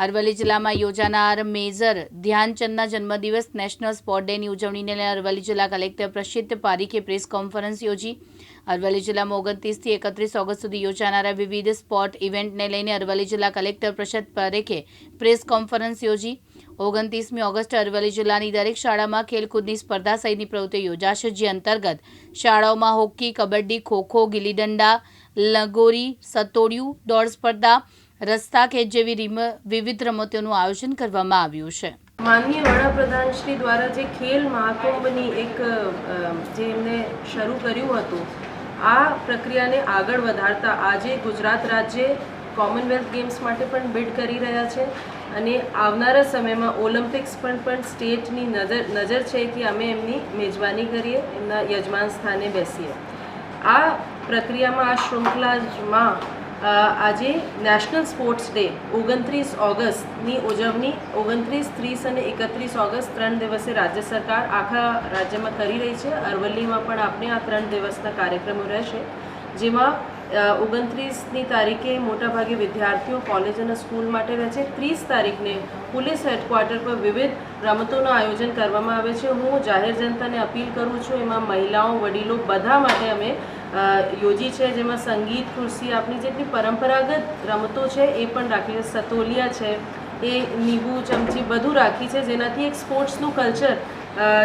અરવલ્લી જિલ્લામાં યોજાનાર મેજર ધ્યાનચંદના જન્મદિવસ નેશનલ સ્પોર્ટ ડેની ઉજવણીને લઈને અરવલ્લી જિલ્લા કલેક્ટર પ્રસિદ્ધ પારીખે પ્રેસ કોન્ફરન્સ યોજી. અરવલ્લી જિલ્લામાં ઓગણત્રીસથી એકત્રીસ ઓગસ્ટ સુધી યોજાનારા વિવિધ સ્પોર્ટ ઇવેન્ટને લઈને અરવલ્લી જિલ્લા કલેક્ટર પ્રસિદ્ધ પારેખે પ્રેસ કોન્ફરન્સ યોજી. ઓગણત્રીસમી ઓગસ્ટે અરવલ્લી જિલ્લાની દરેક શાળામાં ખેલકૂદની સ્પર્ધા સહિતની પ્રવૃત્તિઓ યોજાશે, જે અંતર્ગત શાળાઓમાં હોકી, કબડ્ડી, ખોખો, ગિલ્લીદંડા, લગોરી, સતોડિયું, દોડ સ્પર્ધા રસ્તા ખેંચ જેવી વિવિધ રમતોનું આયોજન કરવામાં આવ્યું છે. માનનીય વડાપ્રધાન શ્રી દ્વારા જે ખેલ મહાકુંભની એક જે એમને શરૂ કર્યું હતું, આ પ્રક્રિયાને આગળ વધારતા આજે ગુજરાત રાજ્ય કોમનવેલ્થ ગેમ્સ માટે પણ બિડ કરી રહ્યા છે અને આવનારા સમયમાં ઓલિમ્પિક્સ પણ પણ સ્ટેટની નજર નજર છે કે અમે એમની મેજબાની કરીએ, એમના યજમાન સ્થાને બેસીએ. આ પ્રક્રિયામાં, આ શૃંખલામાં આજે નેશનલ સ્પોર્ટ્સ ડે ઓગણત્રીસ ઓગસ્ટની ઉજવણી, ઓગણત્રીસ, ત્રીસ અને એકત્રીસ ઓગસ્ટ ત્રણ દિવસે રાજ્ય સરકાર આખા રાજ્યમાં કરી રહી છે. અરવલ્લીમાં પણ આપણે આ ત્રણ દિવસના કાર્યક્રમો રહેશે, જેમાં ઓગણત્રીસની તારીખે મોટાભાગે વિદ્યાર્થીઓ કોલેજ અને સ્કૂલ માટે રહે છે. ત્રીસ તારીખને પોલીસ હેડક્વાર્ટર પર વિવિધ રમતોનું આયોજન કરવામાં આવે છે. હું જાહેર જનતાને અપીલ કરું છું, એમાં મહિલાઓ, વડીલો બધા માટે અમે યોજી છે, જેમાં સંગીત ખુરશી આપણી જેટલી પરંપરાગત રમતો છે, એ પણ રાખી છે. સતોલિયા છે, એ નીંબુ, ચમચી બધું રાખી છે, જેનાથી એક સ્પોર્ટ્સનું કલ્ચર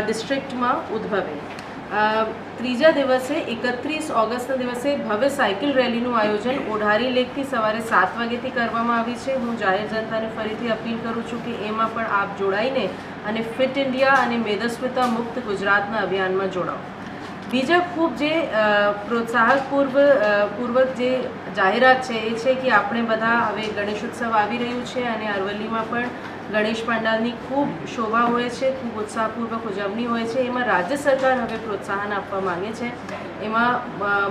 ડિસ્ટ્રિક્ટમાં ઉદ્ભવે. ત્રીજા દિવસે એકત્રીસ ઓગસ્ટના દિવસે ભવ્ય સાયકલ રેલીનું આયોજન ઓઢારી લેકથી સવારે સાત વાગ્યાથી કરવામાં આવી છે. હું જાહેર જનતાને ફરીથી અપીલ કરું છું કે એમાં પણ આપ જોડાઈને અને ફિટ ઇન્ડિયા અને મેદસ્વિતા મુક્ત ગુજરાતના અભિયાનમાં જોડાઓ. બીજા ખૂબ જે અ, પ્રોત્સાહક પૂર્વ પૂર્વક જે જાહેરાત છે એ છે કે આપણે બધા હવે ગણેશ ઉત્સવ આવી રહ્યું છે અને અરવલ્લીમાં પણ ગણેશ પંડાલની ખૂબ શોભા હોય છે, ખૂબ ઉત્સાહપૂર્વક ઉજવણી હોય છે. એમાં રાજ્ય સરકાર હવે પ્રોત્સાહન આપવા માગે છે. એમાં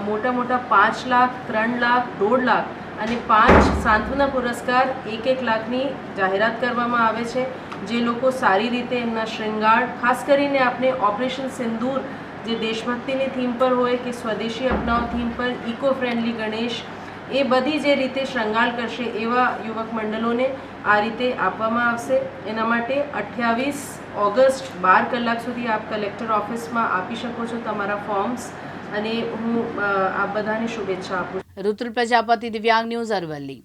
મોટા મોટા પાંચ લાખ, ત્રણ લાખ, દોઢ લાખ અને પાંચ સાંત્વના પુરસ્કાર એક એક લાખની જાહેરાત કરવામાં આવે છે. જે લોકો સારી રીતે એમના શ્રૃંગાર ખાસ કરીને આપણે ઓપરેશન સિંદૂર જે દેશભક્તિની થીમ પર હોય કે સ્વદેશી અપનાવ થીમ પર ઇકો ફ્રેન્ડલી ગણેશ એ બધી જે રીતે શૃંગાર કરશે એવા યુવક મંડળોને આ રીતે આપવામાં આવશે. એના માટે અઠ્યાવીસ ઓગસ્ટ બાર કલાક સુધી આપ કલેક્ટર ઓફિસમાં આપી શકો છો તમારા ફોર્મ્સ અને હું આપ બધાને શુભેચ્છા આપું છું. ઋતુલ પ્રજાપતિ દિવ્યાંગ ન્યૂઝ અરવલ્લી.